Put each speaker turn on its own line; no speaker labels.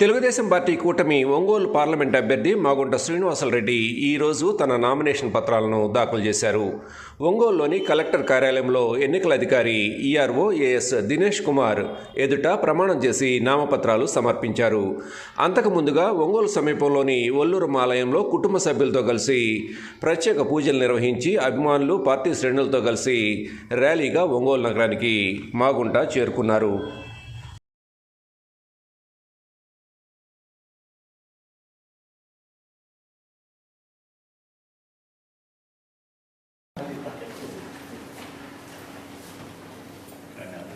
Telugu Desam party కూటమి Ongole parliament అభ్యర్థి మాగుంట శ్రీనివాసరెడ్డి ఈరోజు తన నామినేషన్ పత్రాలను దాఖలు చేశారు. ఒంగోలులోని కలెక్టర్ కార్యాలయంలో ఎన్నికల అధికారి ఈఆర్ఓ ఏఎస్ దినేష్ కుమార్ ఎదుట ప్రమాణం చేసి నామపత్రాలు సమర్పించారు. అంతకు ముందుగా ఒంగోలు సమీపంలోని ఒల్లూరు మాలయంలో కుటుంబ సభ్యులతో కలిసి ప్రత్యేక పూజలు నిర్వహించి అభిమానులు పార్టీ శ్రేణులతో కలిసి ర్యాలీగా ఒంగోలు నగరానికి మాగుంట చేరుకున్నారు.